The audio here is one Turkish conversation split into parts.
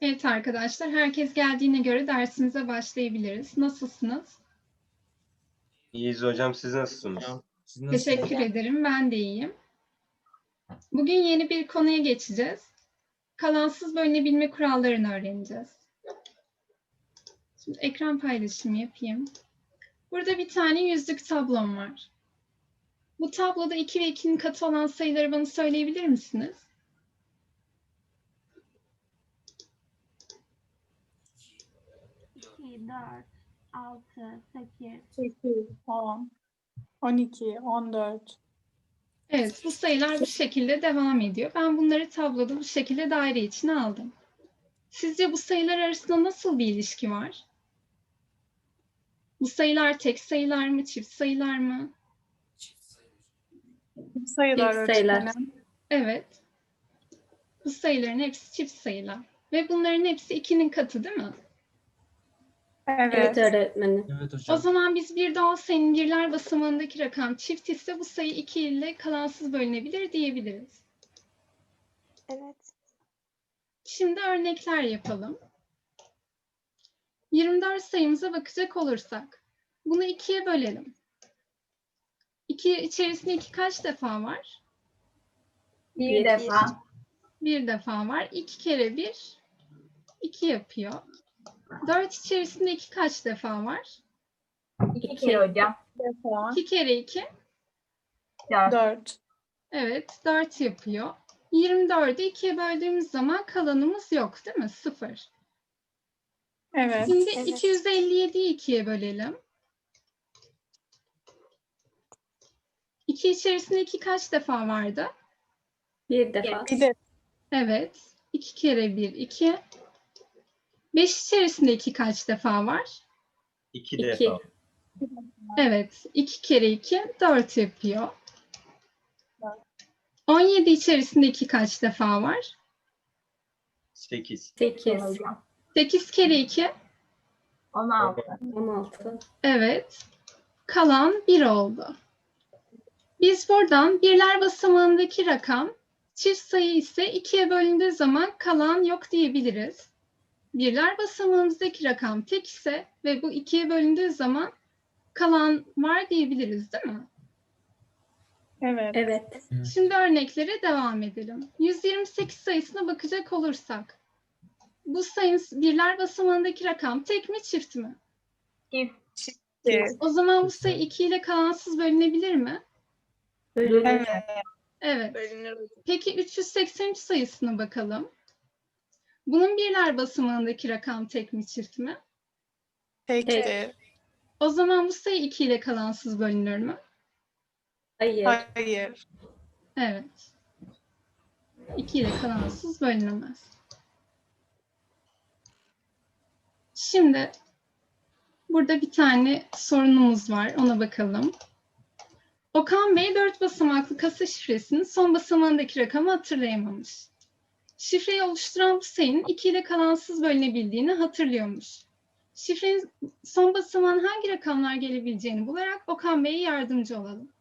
Evet arkadaşlar, herkes geldiğine göre dersimize başlayabiliriz. Nasılsınız? İyiyiz hocam siz nasılsınız? Siz nasılsınız? Teşekkür ederim, ben de iyiyim. Bugün yeni bir konuya geçeceğiz. Kalansız bölünebilme kurallarını öğreneceğiz. Şimdi ekran paylaşımı yapayım. Burada bir tane yüzlük tablom var. Bu tabloda 2 ve 2'nin katı olan sayıları bana söyleyebilir misiniz? İki, dört, altı, sekiz, 8, 10, 12, 14, Evet, bu sayılar bu şekilde devam ediyor. Ben bunları tabloda bu şekilde daire içine aldım. Sizce bu sayılar arasında nasıl bir ilişki var? Bu sayılar tek sayılar mı, çift sayılar mı? sayılar Tek sayılar. öğretmenim. Evet. Bu sayıların hepsi çift sayılar. Ve bunların hepsi 2'nin katı değil mi? Evet. Evet öğretmenim. Evet O hocam. zaman biz bir doğal sayının birler basamağındaki rakam çift ise bu sayı 2 ile kalansız bölünebilir diyebiliriz. Evet. Şimdi örnekler yapalım. 24 sayımıza bakacak olursak, bunu ikiye bölelim. 2 içerisinde 2 kaç defa var? Bir defa. Bir defa var. 2 kere 1, 2 yapıyor. 4 içerisinde 2 kaç defa var? İki. hocam. Defa. 2 kere 2, 4. evet 4 yapıyor. 24'ü 2'ye böldüğümüz zaman kalanımız yok değil mi? 0. Evet. Şimdi Evet. 257'yi 2'ye bölelim. 2 içerisinde 2 kaç defa vardı? Bir defa. Bir de Evet. 2 kere 1, 2. 5 içerisinde 2 kaç defa var? İki İki. defa. Evet. 2 kere 2, 4 yapıyor. 17 içerisinde 2 kaç defa var? Sekiz. Sekiz. 8 kere 2, 16. On altı. evet. Kalan 1 oldu. Biz buradan birler basamağındaki rakam çift sayı ise 2'ye bölündüğü zaman kalan yok diyebiliriz. Birler basamağımızdaki rakam tek ise ve bu 2'ye bölündüğü zaman kalan var diyebiliriz değil mi? evet. Evet. Şimdi örneklere devam edelim. 128 sayısına bakacak olursak bu sayın birler basamağındaki rakam tek mi çift mi? Bir. O zaman bu sayı 2 ile kalansız bölünebilir mi? Bölünür. Evet. Evet. Peki 383 sayısına bakalım. Bunun birler basamağındaki rakam tek mi çift mi? Tektir. O zaman bu sayı 2 ile kalansız bölünür mü? Hayır. Hayır. Evet. 2 ile kalansız bölünemez. Şimdi burada bir tane sorunumuz var. Ona bakalım. Okan Bey 4 basamaklı kasa şifresinin son basamağındaki rakamı hatırlayamamış. Şifreyi oluşturan bu sayının 2 ile kalansız bölünebildiğini hatırlıyormuş. Şifrenin son basamağına hangi rakamlar gelebileceğini bularak Okan Bey'e yardımcı olalım.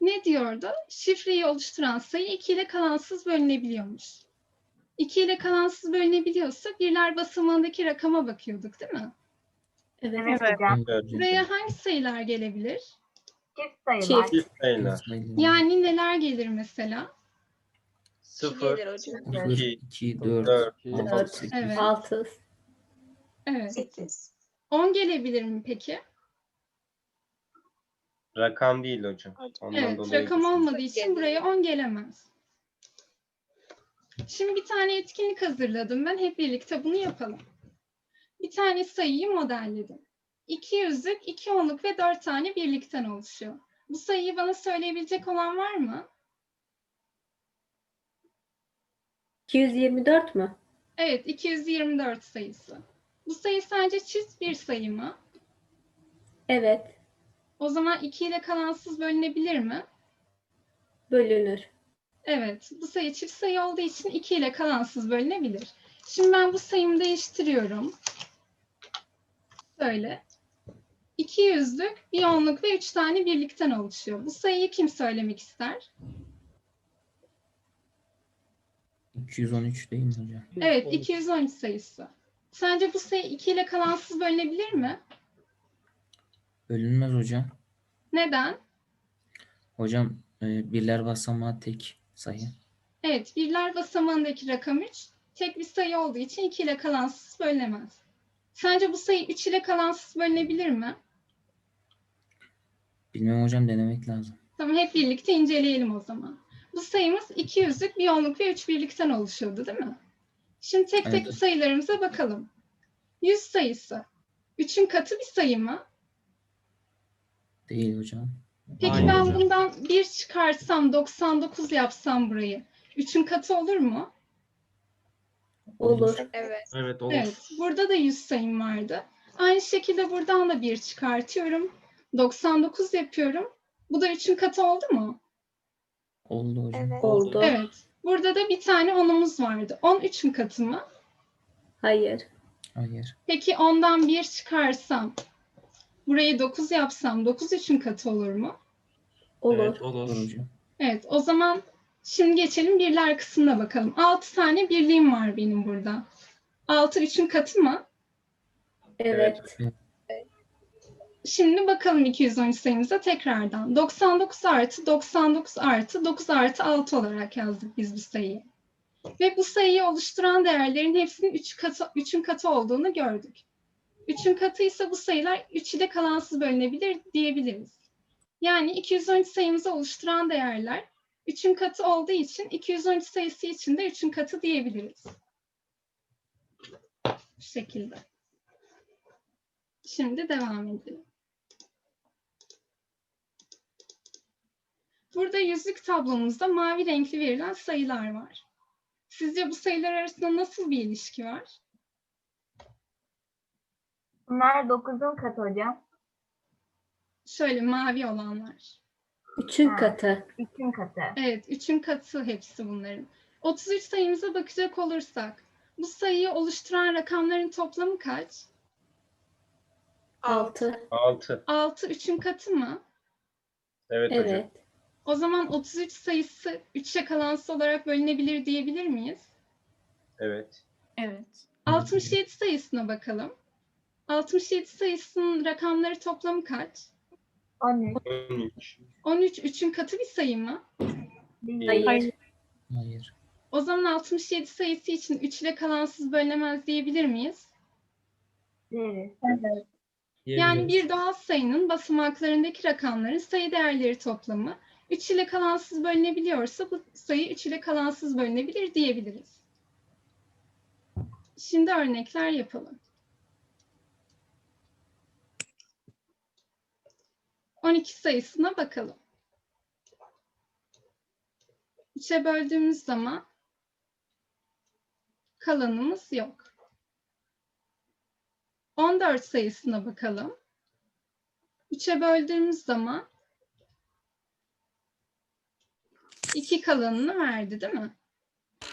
Ne diyordu? Şifreyi oluşturan sayı 2 ile kalansız bölünebiliyormuş. 2 ile kalansız bölünebiliyorsa birler basamağındaki rakama bakıyorduk değil mi? Evet. Evet. Buraya hangi sayılar gelebilir? Çift. Çift sayılar. Yani neler gelir mesela? Sıfır, Bir, iki, iki, dört, dört, altı, dört. sekiz. Evet. Altı. Evet. 8. 10 gelebilir mi peki? rakam değil hocam. Ondan Evet, dolayı rakam olmadığı için buraya 10 gelemez. Şimdi bir tane etkinlik hazırladım ben. Hep birlikte bunu yapalım. Bir tane sayıyı modelledim. 2 yüzlük, 2 onluk ve 4 tane birlikten oluşuyor. Bu sayıyı bana söyleyebilecek olan var mı? 224 mü? Evet, 224 sayısı. Bu sayı sadece çift bir sayı mı? Evet. O zaman 2 ile kalansız bölünebilir mi? Bölünür. Evet, bu sayı çift sayı olduğu için 2 ile kalansız bölünebilir. Şimdi ben bu sayımı değiştiriyorum. Böyle. 2 yüzlük, bir onluk ve 3 tane birlikten oluşuyor. Bu sayıyı kim söylemek ister? 213 değil mi hocam? Evet 213 sayısı. Sence bu sayı 2 ile kalansız bölünebilir mi? Bölünmez hocam. Neden? Hocam e, birler basamağı tek sayı. Evet, birler basamağındaki rakam 3 tek bir sayı olduğu için 2 ile kalansız bölünemez. Sence bu sayı 3 ile kalansız bölünebilir mi? Bilmem hocam denemek lazım. Tamam hep birlikte inceleyelim o zaman. Bu sayımız 2 yüzlük, bir onluk ve 3 birlikten oluşuyordu değil mi? Şimdi tek tek Evet. sayılarımıza bakalım. 100 sayısı 3'ün katı bir sayı mı? Değil hocam. Peki Hayır ben hocam. bundan 1 çıkarsam 99 yapsam burayı 3'ün katı olur mu? Olur. Evet. Evet olur. Evet, burada da 100 sayım vardı. Aynı şekilde buradan da 1 çıkartıyorum. 99 yapıyorum. Bu da 3'ün katı oldu mu? Oldu hocam. Evet. Oldu. Evet. Burada da bir tane 10'umuz vardı. 10 3'ün katı mı? Hayır. Hayır. Peki 10'dan 1 çıkarsam, burayı 9 yapsam 9 3'ün katı olur mu? Olur. Evet Olur olur. hocam. Evet, o zaman şimdi geçelim birler kısmına bakalım. 6 tane birliğim var benim burada. 6 3'ün katı mı? Evet. Şimdi bakalım 213 sayımıza tekrardan. 99 artı 99 artı 9 artı 6 olarak yazdık biz bu sayıyı. Ve bu sayıyı oluşturan değerlerin hepsinin 3 katı, 3'ün katı olduğunu gördük. 3'ün katı ise bu sayılar 3 ile kalansız bölünebilir diyebiliriz. Yani 213 sayımızı oluşturan değerler 3'ün katı olduğu için 213 sayısı için de 3'ün katı diyebiliriz. Bu şekilde. Şimdi devam edelim. Burada yüzlük tablomuzda mavi renkli verilen sayılar var. Sizce bu sayılar arasında nasıl bir ilişki var? Bunlar 9'un katı hocam. Şöyle mavi olanlar. Üçün Ha. katı. 3'ün katı. Evet, üçün katı hepsi bunların. 33 sayımıza bakacak olursak, bu sayıyı oluşturan rakamların toplamı kaç? Altı. 6. 6 üçün katı mı? Evet, hocam. Evet. O zaman 33 sayısı 3'e kalansız olarak bölünebilir diyebilir miyiz? Evet. Evet. 67 sayısına bakalım. 67 sayısının rakamları toplamı kaç? 13. 13. 13 3'ün katı bir sayı mı? Hayır. Hayır. Hayır. O zaman 67 sayısı için 3 ile kalansız bölünemez diyebilir miyiz? Değil. Evet. Yani bir doğal sayının basamaklarındaki rakamların sayı değerleri toplamı 3 ile kalansız bölünebiliyorsa bu sayı 3 ile kalansız bölünebilir diyebiliriz. Şimdi örnekler yapalım. 12 sayısına bakalım. 3'e böldüğümüz zaman kalanımız yok. 14 sayısına bakalım. 3'e böldüğümüz zaman 2 kalanını verdi değil mi?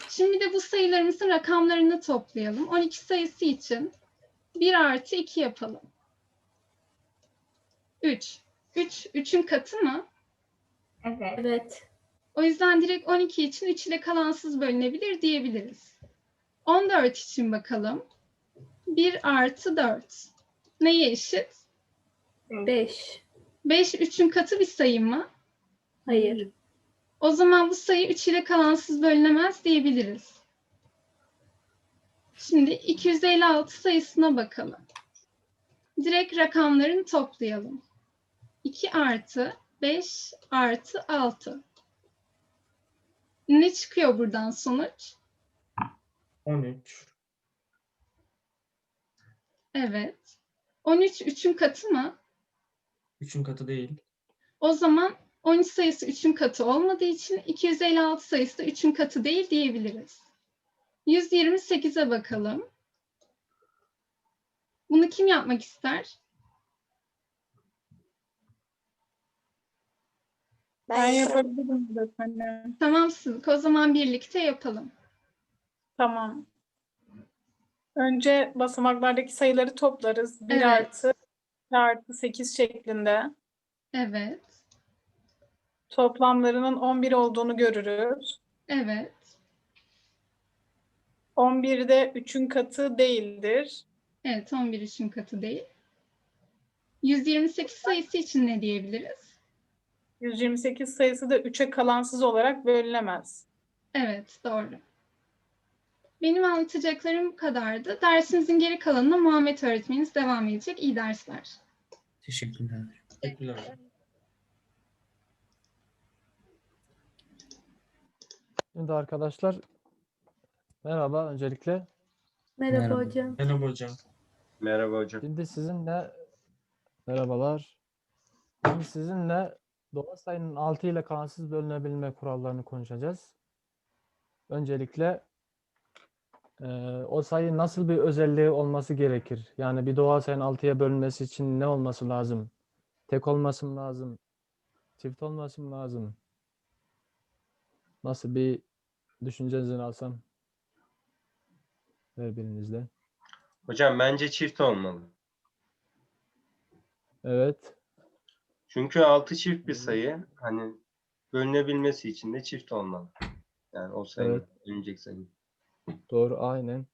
Şimdi de bu sayılarımızın rakamlarını toplayalım. 12 sayısı için 1 artı 2 yapalım. 3. 3, 3'ün katı mı? Evet. Evet. O yüzden direkt 12 için 3 ile kalansız bölünebilir diyebiliriz. 14 için bakalım. 1 artı 4. Neye eşit? Beş. 5 3'ün katı bir sayı mı? Hayır. O zaman bu sayı 3 ile kalansız bölünemez diyebiliriz. Şimdi 256 sayısına bakalım. Direkt rakamlarını toplayalım. 2 artı 5 artı 6. Ne çıkıyor buradan sonuç? 13. Evet. 13 3'ün katı mı? 3'ün katı değil. O zaman 13 sayısı 3'ün katı olmadığı için 256 sayısı da 3'ün katı değil diyebiliriz. 128'e bakalım. Bunu kim yapmak ister? Ben yapabilirim öğretmenim. Tamam Sıdık. O zaman birlikte yapalım. Tamam. Önce basamaklardaki sayıları toplarız. 1 Evet. artı 2 artı 8 şeklinde. Evet. Toplamlarının 11 olduğunu görürüz. Evet. 11 de 3'ün katı değildir. Evet 11 3'ün katı değil. 128 sayısı için ne diyebiliriz? 128 sayısı da 3'e kalansız olarak bölünemez. Evet doğru. Benim anlatacaklarım bu kadardı. Dersimizin geri kalanına Muhammed öğretmeniniz devam edecek. İyi dersler. Teşekkürler. Teşekkürler Şimdi arkadaşlar merhaba öncelikle. Merhaba, Merhaba. hocam. Merhaba hocam. Merhaba hocam. Şimdi sizinle merhabalar. Şimdi sizinle doğal sayının 6 ile kalansız bölünebilme kurallarını konuşacağız. Öncelikle eee, o sayı nasıl bir özelliği olması gerekir? Yani bir doğal sayının 6'ya bölünmesi için ne olması lazım? Tek olması mı lazım? Çift olması mı lazım? Nasıl bir düşüncenizi alsam? Her birinizden. Hocam bence çift olmalı. Evet. Çünkü 6 çift bir sayı. Hani bölünebilmesi için de çift olmalı. Yani o sayı, Evet. bölünecek sayı. Doğru, aynen.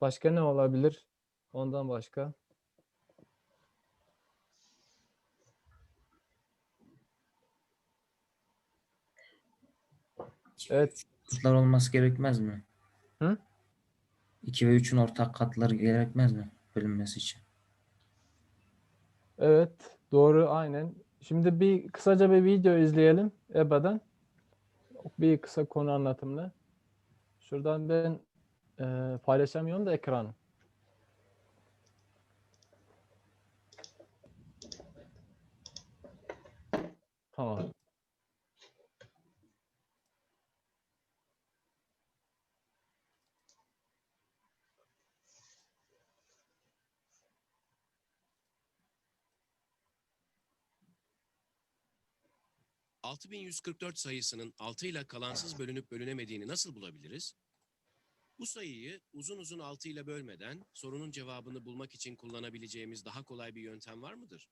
Başka ne olabilir? Ondan başka. Evet, Katlar olması gerekmez mi? Hı? 2 ve 3'ün ortak katları gerekmez mi bölünmesi için? evet, doğru, aynen. Şimdi bir kısaca bir video izleyelim EBA'dan. Bir kısa konu anlatımlı. Şuradan ben eee, paylaşamıyorum da ekranı. Tamam. 6144 sayısının 6 ile kalansız bölünüp bölünemediğini nasıl bulabiliriz? Bu sayıyı uzun uzun 6 ile bölmeden sorunun cevabını bulmak için kullanabileceğimiz daha kolay bir yöntem var mıdır?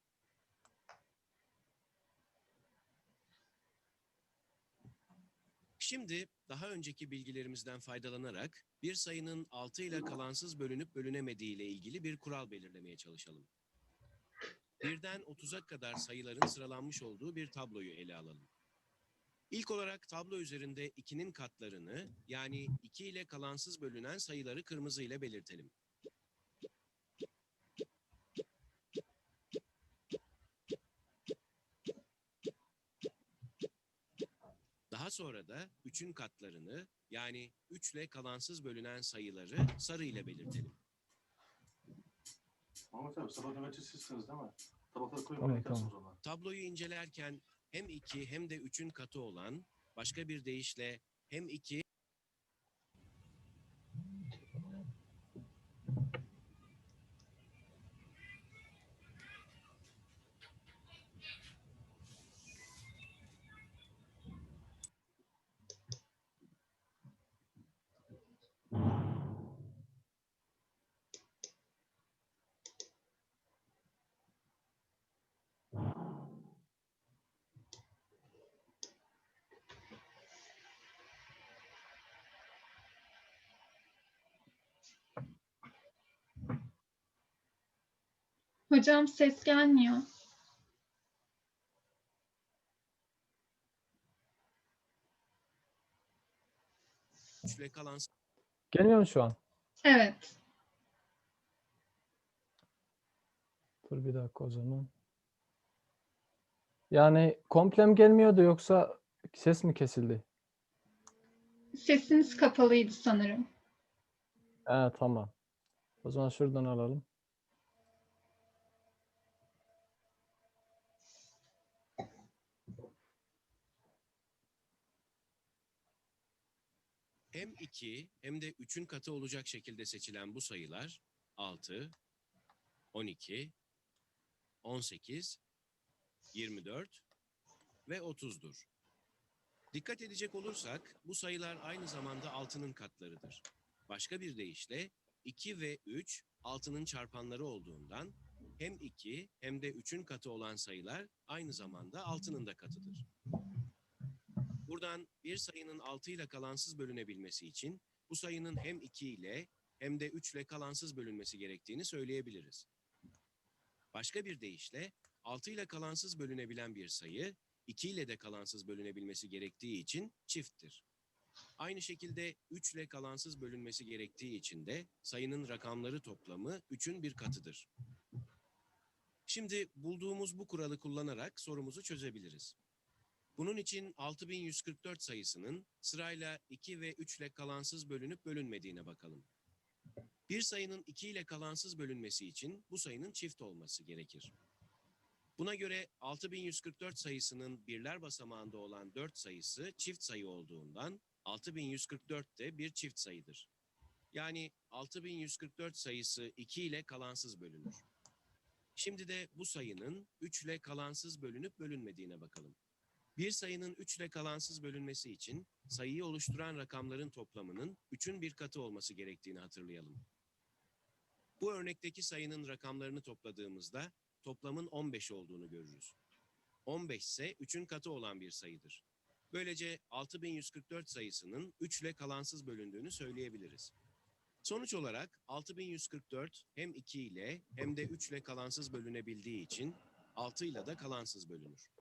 Şimdi daha önceki bilgilerimizden faydalanarak bir sayının 6 ile kalansız bölünüp bölünemediği ile ilgili bir kural belirlemeye çalışalım. Birden 30'a kadar sayıların sıralanmış olduğu bir tabloyu ele alalım. İlk olarak tablo üzerinde 2'nin katlarını yani 2 ile kalansız bölünen sayıları kırmızı ile belirtelim. Daha sonra da 3'ün katlarını yani 3 ile kalansız bölünen sayıları sarı ile belirtelim. Mahmut abi sabah nöbetçi sizsiniz değil mi? Tabakları koyun Tamam, tamam. o zaman. Tabloyu incelerken hem 2 hem de 3'ün katı olan başka bir deyişle hem 2 Hocam ses gelmiyor. kalansız Gelmiyor mu şu an? Evet. Dur bir dakika o zaman. Yani komplem gelmiyordu yoksa ses mi kesildi? Sesiniz kapalıydı sanırım. He tamam. O zaman şuradan alalım. Hem 2 hem de 3'ün katı olacak şekilde seçilen bu sayılar 6, 12, 18, 24 ve 30'dur. Dikkat edecek olursak bu sayılar aynı zamanda 6'nın katlarıdır. Başka bir deyişle 2 ve 3 6'nın çarpanları olduğundan hem 2 hem de 3'ün katı olan sayılar aynı zamanda 6'nın da katıdır. Bir sayının 6 ile kalansız bölünebilmesi için bu sayının hem 2 ile hem de 3 ile kalansız bölünmesi gerektiğini söyleyebiliriz. Başka bir deyişle 6 ile kalansız bölünebilen bir sayı 2 ile de kalansız bölünebilmesi gerektiği için çifttir. Aynı şekilde 3 ile kalansız bölünmesi gerektiği için de sayının rakamları toplamı 3'ün bir katıdır. Şimdi bulduğumuz bu kuralı kullanarak sorumuzu çözebiliriz. Bunun için 6144 sayısının sırayla 2 ve 3 ile kalansız bölünüp bölünmediğine bakalım. Bir sayının 2 ile kalansız bölünmesi için bu sayının çift olması gerekir. Buna göre 6144 sayısının birler basamağında olan 4 sayısı çift sayı olduğundan 6144 de bir çift sayıdır. Yani 6144 sayısı 2 ile kalansız bölünür. Şimdi de bu sayının 3 ile kalansız bölünüp bölünmediğine bakalım. Bir sayının 3 ile kalansız bölünmesi için sayıyı oluşturan rakamların toplamının 3'ün bir katı olması gerektiğini hatırlayalım. Bu örnekteki sayının rakamlarını topladığımızda toplamın 15 olduğunu görürüz. 15 ise 3'ün katı olan bir sayıdır. Böylece 6144 sayısının 3 ile kalansız bölündüğünü söyleyebiliriz. Sonuç olarak 6144 hem 2 ile hem de 3 ile kalansız bölünebildiği için 6 ile de kalansız bölünür.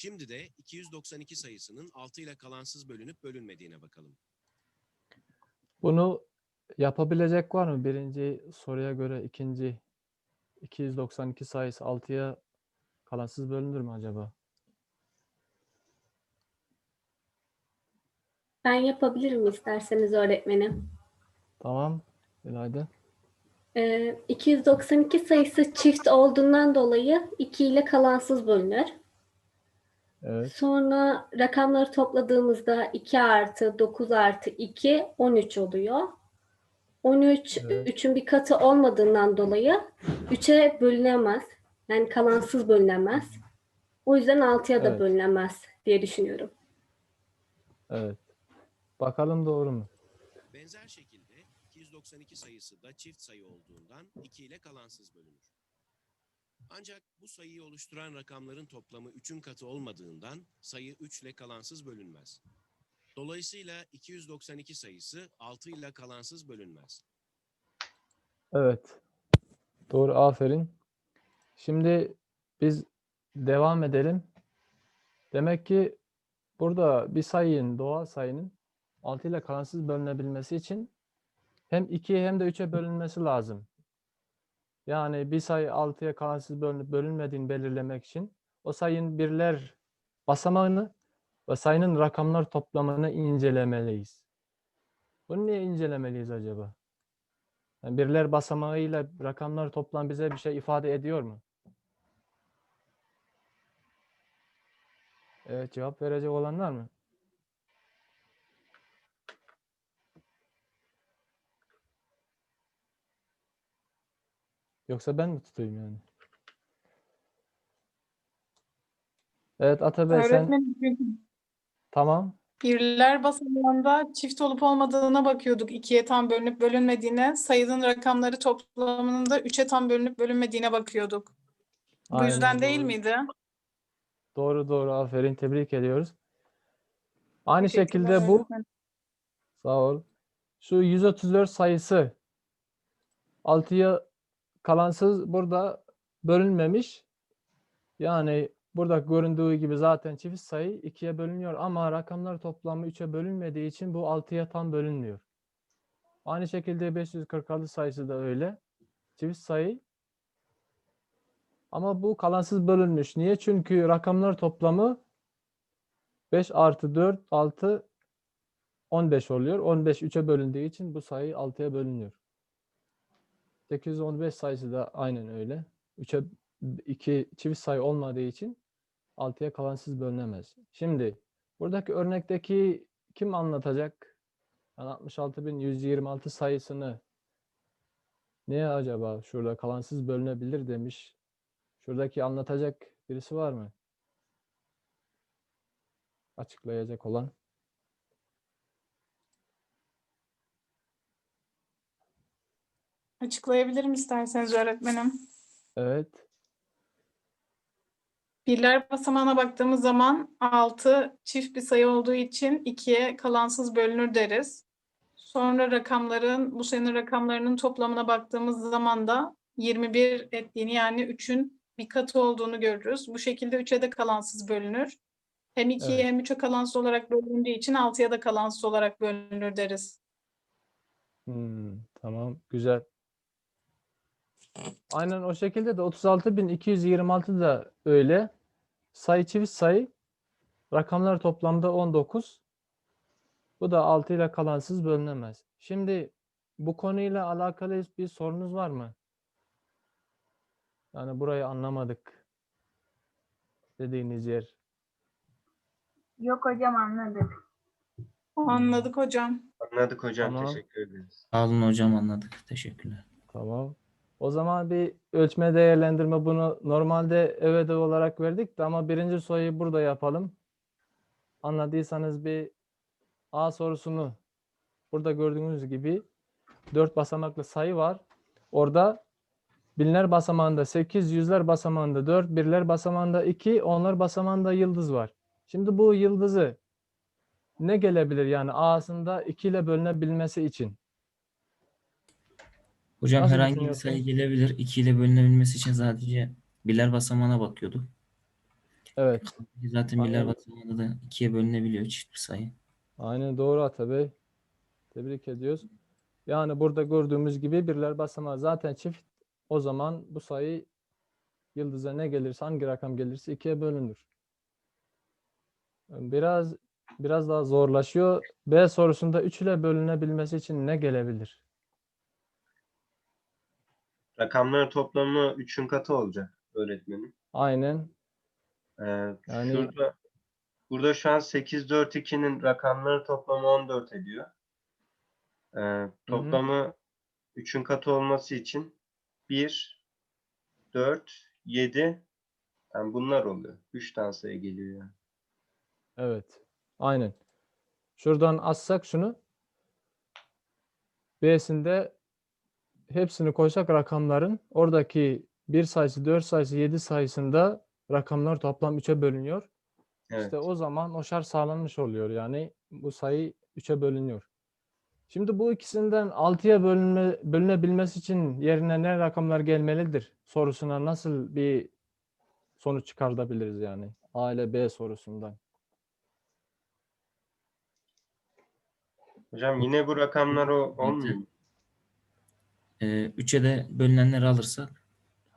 Şimdi de 292 sayısının 6 ile kalansız bölünüp bölünmediğine bakalım. Bunu yapabilecek var mı? Birinci soruya göre ikinci 292 sayısı 6'ya kalansız bölünür mü acaba? Ben yapabilirim isterseniz öğretmenim. Tamam. İlayda. Ee, 292 sayısı çift olduğundan dolayı 2 ile kalansız bölünür. Evet. Sonra rakamları topladığımızda 2 artı 9 artı 2 13 oluyor. 13 Evet. 3'ün bir katı olmadığından dolayı 3'e bölünemez. Yani kalansız bölünemez. O yüzden 6'ya da Evet. bölünemez diye düşünüyorum. Evet. Bakalım doğru mu? Benzer şekilde 292 sayısı da çift sayı olduğundan 2 ile kalansız bölünür. Ancak bu sayıyı oluşturan rakamların toplamı 3'ün katı olmadığından sayı 3 ile kalansız bölünmez. Dolayısıyla 292 sayısı 6 ile kalansız bölünmez. Evet. Doğru. Aferin. Şimdi biz devam edelim. Demek ki burada bir sayının, doğal sayının 6 ile kalansız bölünebilmesi için hem 2'ye hem de 3'e bölünmesi lazım. Yani bir sayı 6'ya kalansız bölünüp bölünmediğini belirlemek için o sayının birler basamağını ve sayının rakamlar toplamını incelemeliyiz. Bunu niye incelemeliyiz acaba? Yani birler basamağıyla rakamlar toplam bize bir şey ifade ediyor mu? Evet cevap verecek olanlar mı? Yoksa ben mi tutayım yani? Evet Atabey sen Öğretmenim çünkü tamam. birler basamağında çift olup olmadığına bakıyorduk. İkiye tam bölünüp bölünmediğine, sayının rakamları toplamının da üçe tam bölünüp bölünmediğine bakıyorduk. Bu Aynen yüzden değil doğru. miydi? Doğru doğru aferin tebrik ediyoruz. Aynı Teşekkürler şekilde bu öğretmenim. Sağ ol. Şu 134 sayısı 6'ya kalansız burada bölünmemiş. Yani burada göründüğü gibi zaten çift sayı 2'ye bölünüyor ama rakamlar toplamı 3'e bölünmediği için bu 6'ya tam bölünmüyor. Aynı şekilde 546 sayısı da öyle. Çift sayı. Ama bu kalansız bölünmüş. Niye? Çünkü rakamlar toplamı 5 artı 4, 6, 15 oluyor. 15 3'e bölündüğü için bu sayı 6'ya bölünüyor. 815 sayısı da aynen öyle. 3'e 2 çift sayı olmadığı için 6'ya kalansız bölünemez. Şimdi buradaki örnekteki kim anlatacak? Yani 66.126 sayısını neye acaba şurada kalansız bölünebilir demiş. Şuradaki anlatacak birisi var mı? Açıklayacak olan. Açıklayabilirim isterseniz öğretmenim. Evet. Birler basamağına baktığımız zaman 6 çift bir sayı olduğu için 2'ye kalansız bölünür deriz. Sonra rakamların, bu sayının rakamlarının toplamına baktığımız zaman da 21 ettiğini yani 3'ün bir katı olduğunu görürüz. Bu şekilde 3'e de kalansız bölünür. Hem 2'ye Evet. hem 3'e kalansız olarak bölündüğü için 6'ya da kalansız olarak bölünür deriz. Hmm, tamam, güzel. Aynen o şekilde de 36.226 da öyle. Sayı çift sayı. Rakamlar toplamda 19. Bu da 6 ile kalansız bölünemez. Şimdi bu konuyla alakalı bir sorunuz var mı? Yani burayı anlamadık dediğiniz yer. Yok hocam anladık. Anladık hocam. Anladık hocam. Tamam. Teşekkür ederiz. Sağ olun hocam anladık. Teşekkürler. Tamam. O zaman bir ölçme değerlendirme bunu normalde evet olarak verdik de ama birinci soruyu burada yapalım. Anladıysanız bir A sorusunu burada gördüğünüz gibi 4 basamaklı sayı var. Orada binler basamağında 8, yüzler basamağında 4, birler basamağında 2, onlar basamağında yıldız var. Şimdi bu yıldızı ne gelebilir yani A'sında 2 ile bölünebilmesi için? Hocam Nasıl herhangi bir sayı gelebilir. 2 ile bölünebilmesi için sadece birler basamağına bakıyorduk. Evet. Zaten birler Aynen. basamağında da 2'ye bölünebiliyor çift bir sayı. Aynen doğru Ata Bey. Tebrik ediyoruz. Yani burada gördüğümüz gibi birler basamağı zaten çift. O zaman bu sayı yıldıza ne gelirse hangi rakam gelirse ikiye bölünür. Biraz biraz daha zorlaşıyor. B sorusunda 3 ile bölünebilmesi için ne gelebilir? Rakamların toplamı 3'ün katı olacak öğretmenim. Aynen. Ee, Yani- şurada burada şu an 8 4 2'nin rakamları toplamı 14 ediyor. Ee, toplamı 3'ün katı olması için 1 4 7 yani bunlar oluyor. 3 tane sayı geliyor yani. Evet. Aynen. Şuradan assak şunu. B'sinde hepsini koysak rakamların oradaki 1 sayısı, 4 sayısı, 7 sayısında rakamlar toplam 3'e bölünüyor. Evet. İşte o zaman o şart sağlanmış oluyor. Yani bu sayı 3'e bölünüyor. Şimdi bu ikisinden 6'ya bölünme, bölünebilmesi için yerine ne rakamlar gelmelidir sorusuna nasıl bir sonuç çıkartabiliriz yani A ile B sorusundan. Hocam yine bu rakamlar o olmuyor mu? Ee, 3'e de bölünenleri alırsak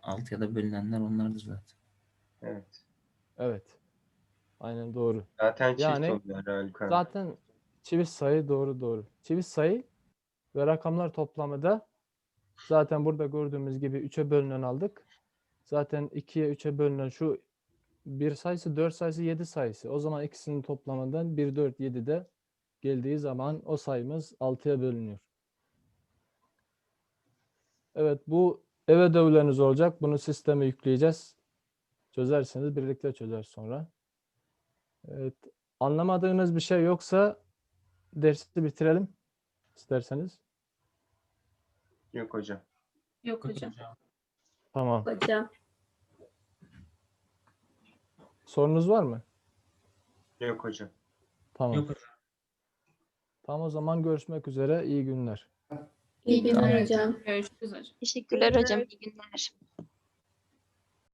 6'ya da bölünenler onlardır zaten. Evet. Evet. Aynen doğru. Zaten çift Yani oluyor herhalde. Zaten çift sayı doğru doğru. Çift sayı ve rakamlar toplamı da zaten burada gördüğümüz gibi 3'e bölünen aldık. Zaten 2'ye 3'e bölünen şu bir sayısı 4 sayısı 7 sayısı. O zaman ikisinin toplamından 1 4 7 de geldiği zaman o sayımız 6'ya bölünüyor. Evet bu ev ödevleriniz olacak. Bunu sisteme yükleyeceğiz. Çözerseniz birlikte çözer sonra. Evet. Anlamadığınız bir şey yoksa dersi bitirelim isterseniz. Yok hocam. Yok hocam. Tamam. Hocam. Sorunuz var mı? Yok hocam. Tamam. Yok hocam. Tamam o zaman görüşmek üzere. İyi günler. İyi günler hocam. Görüşürüz hocam. Teşekkürler hocam. İyi günler.